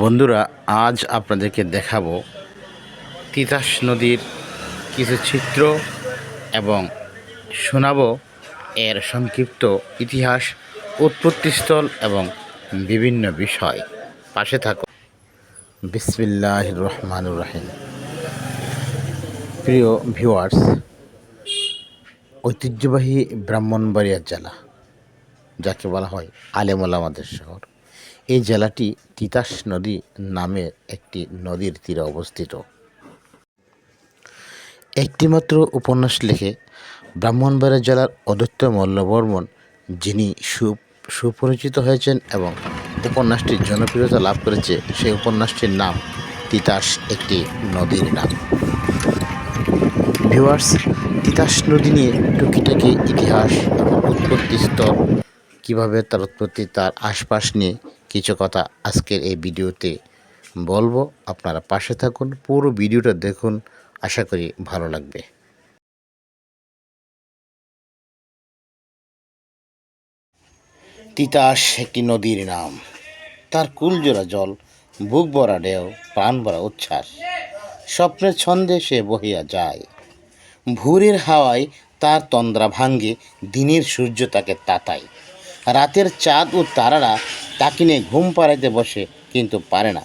বন্ধুরা, আজ আপনাদেরকে দেখাবো তিতাস নদীর কিছু চিত্র এবং শোনাবো এর সংক্ষিপ্ত ইতিহাস, উৎপত্তিস্থল এবং বিভিন্ন বিষয়। পাশে থাকো বিসমিল্লাহ রহমানুর রাহিম। প্রিয় ভিউয়ার্স ঐতিহ্যবাহী ব্রাহ্মণবাড়িয়া জেলা, যাকে বলা হয় আলেমুলামাদের শহর। এই জেলাটি তিতাস নদী নামের একটি নদীর তীরে অবস্থিত। একটিমাত্র উপন্যাস লিখে ব্রাহ্মণবাড়িয়া জেলার অদত্ত মল্লবর্মন যিনি সু সুপরিচিত হয়েছেন এবং উপন্যাসটির জনপ্রিয়তা লাভ করেছে, সেই উপন্যাসটির নাম তিতাস একটি নদীর নাম। ভিউয়ার্স, তিতাস নদী নিয়ে টুকিটাকি ইতিহাস এবং উৎপত্তি স্তর কীভাবে তার উৎপত্তি, তার আশপাশ নিয়ে কিছু কথা আজকের এই ভিডিওতে বলব। আপনারা পাশে থাকুন, পুরো ভিডিওটা দেখুন। আশা করি ভালো লাগবে। তিতাস একটি নদীর নাম। তার কুলজোড়া জল, বুক ভরা ঢেউ, প্রাণ ভরা উচ্ছ্বাস। স্বপ্নের ছন্দে সে বহিয়া যায়। ভোরের হাওয়ায় তার তন্দ্রা ভাঙ্গে, দিনের সূর্য তাকে তাতায়। রাতের চাঁদ ও তারারা তাকে নিয়ে ঘুম পাড়াইতে বসে কিন্তু পারে না।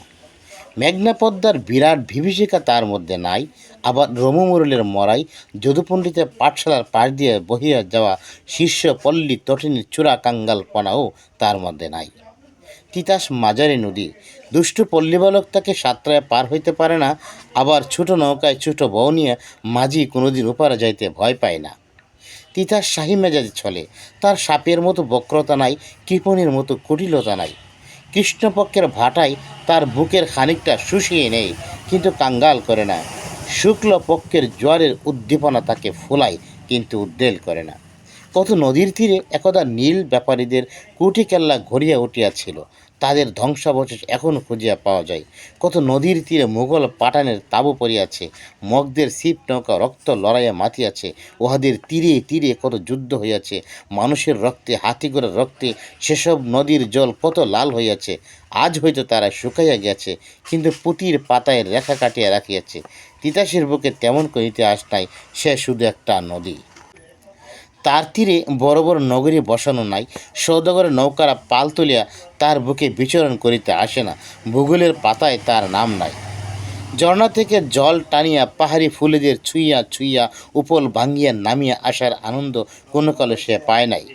মেঘনা পদ্মার বিরাট বিভীষিকা তার মধ্যে নাই। আবার রমুমুরলের মরাই যদুপণ্ডিতের পাঠশালার পাশ দিয়ে বহিয়া যাওয়া শীর্ষ পল্লী তটিনীর চূড়া কাঙ্গালপনাও তার মধ্যে নাই। তিতাস মাঝারি নদী, দুষ্টু পল্লীবালক তাকে সাতটায় পার হইতে পারে না। আবার ছোট নৌকায় ছোট বউ নিয়ে মাঝি কোনোদিন ওপারে যাইতে ভয় পায় না। তিতাস শাহী মেজাজ চলে তার সাপের মতো বক্রতা নাই, কৃপণের মতো কুটিলতা নাই। কৃষ্ণপক্ষের ভাটায় তার বুকের খানিকটা শুষিয়ে নেই, কিন্তু কাঙ্গাল করে না। শুক্ল পক্ষের জোয়ারের উদ্দীপনা তাকে ফোলায়, কিন্তু উদ্বেল করে না। কত নদীর তীরে একদা নীল ব্যাপারীদের কুটি কেল্লা ঘুরিয়া উঠিয়াছিল। তাদের ধ্বংসাবশেষ এখনও খুঁজিয়া পাওয়া যায়। কত নদীর তীরে মুঘল পাঠানের তাবু পড়িয়াছে, মগদের শিব নৌকা রক্ত লড়াইয়া মাতিয়াছে, উহাদের তীরে তীরে কত যুদ্ধ হইয়াছে, মানুষের রক্তে, হাতিগড়ের রক্তে সেসব নদীর জল কত লাল হইয়াছে, আজ হয়তো তারা শুকাইয়া গেছে, কিন্তু পুঁতির পাতায় রেখা কাটিয়া রাখিয়াছে। তিতাসের বুকে তেমন কোনো ইতিহাস নাই, সে শুধু একটা নদী। তার তীরে বড় বড় নগরী বসানো নাই। সৌদাগরের নৌকারা পাল তুলিয়া তার বুকে বিচরণ করিতে আসে না। ভূগোলের পাতায় তার নাম নাই। ঝর্ণা থেকে জল টানিয়া পাহাড়ি ফুলেদের ছুঁইয়া ছুঁইয়া উপল ভাঙ্গিয়া নামিয়া আসার আনন্দ কোনো কালে সে পায় নাই।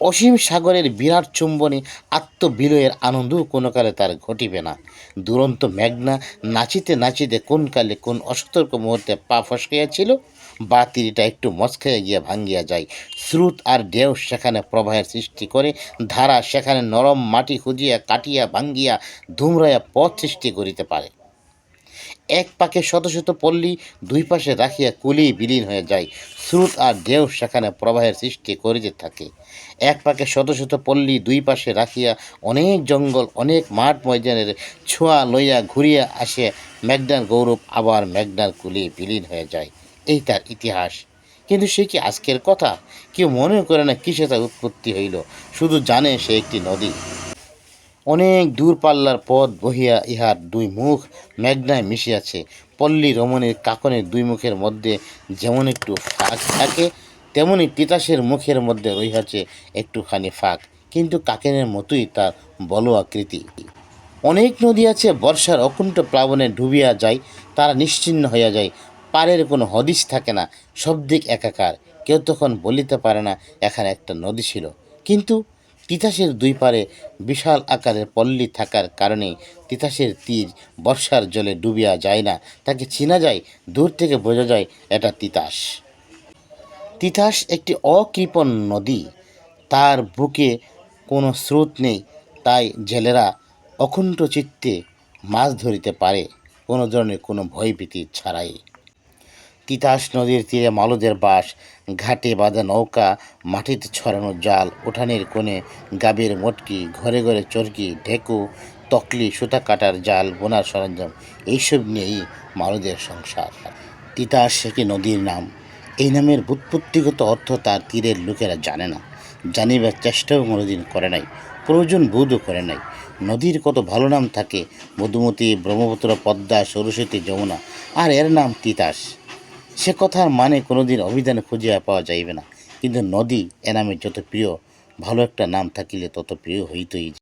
অসীম সাগরের বিরাট চুম্বনে আত্মবিলয়ের আনন্দও কোনো কালে তার ঘটিবে না। দুরন্ত মেঘনা নাচিতে নাচিতে কোন কালে কোন অসতর্ক মুহূর্তে পা ফসকাইয়াছিল? বা তিরিটা একটু মস্কাইয়া গিয়া ভাঙ্গিয়া যায়। স্রোত আর ঢেউ সেখানে প্রবাহের সৃষ্টি করে, ধারা সেখানে নরম মাটি খুঁজিয়া কাটিয়া ভাঙ্গিয়া ধুমরাইয়া পথ সৃষ্টি করিতে পারে। এক পাকে শত শত পল্লী দুই পাশে রাখিয়া কুলি বিলীন হয়ে যায়। স্রোত আর ঢেউ সেখানে প্রবাহের সৃষ্টি করিতে থাকে। এক পাকে শত শত পল্লী দুই পাশে রাখিয়া অনেক জঙ্গল, অনেক মাঠ ময়দানের ছোঁয়া লইয়া ঘুরিয়া আসে মেঘনার গৌরব আবার মেঘনার কুলি বিলীন হয়ে যায়। এই তার ইতিহাস। কিন্তু সে কি আজকের কথা? কেউ মনে করে না কিসে তার উৎপত্তি হইল। শুধু জানে সে একটি নদী। অনেক দূর পাল্লার পথ বহিয়া ইহার দুই মুখ মেঘনায় মিশিয়াছে। পল্লী রমণীর কাকনের দুই মুখের মধ্যে যেমন একটু ফাঁক থাকে, তেমনি তিতাসের মুখের মধ্যে রইয়াছে একটুখানি ফাঁক। কিন্তু কাকেনের মতোই তার বল আকৃতি। অনেক নদী আছে, বর্ষার অকুণ্ঠ প্লাবনে ডুবিয়া যায়, তারা নিশ্চিন্ন হইয়া যায়। পারের কোনো হদিস থাকে না, সব দিক একাকার। কেউ তখন বলিতে পারে না, এখানে একটা নদী ছিল। কিন্তু তিতাসের দুই পারে বিশাল আকারের পল্লী থাকার কারণে তিতাসের তীর বর্ষার জলে ডুবিয়া যায় না। তাকে চিনা যায়, দূর থেকে বোঝা যায় এটা তিতাস। তিতাস একটি অকৃপণ নদী। তার বুকে কোনো স্রোত নেই, তাই জেলেরা অকুণ্ঠ চিত্তে মাছ ধরিতে পারে। কোনো ধরনের কোনো ভয়ভীতি ছাড়াই। তিতাস নদীর তীরে মালুদের বাস, ঘাটে বাঁধা নৌকা, মাটিতে ছড়ানো জাল, উঠানের কোণে গাবের মটকি, ঘরে ঘরে চরকি, ঢেকু, তকলি, সুতা কাটার জাল, বোনার সরঞ্জাম, এইসব নিয়েই মালদের সংসার। তিতাস একটি নদীর নাম। এই নামের বুৎপত্তিগত অর্থ তার তীরের লোকেরা জানে না। জানিবার চেষ্টাও কোনোদিন করে নাই, প্রয়োজন বোধও করে নাই। নদীর কত ভালো নাম থাকে, মধুমতি, ব্রহ্মপুত্র, পদ্মা, সরস্বতী, যমুনা, আর এর নাম তিতাস। সে কথার মানে কোনোদিন অভিধান খুঁজিয়া পাওয়া যাইবে না। কিন্তু নদী এ নামে যত প্রিয়, ভালো একটা নাম থাকিলে তত প্রিয় হইতই।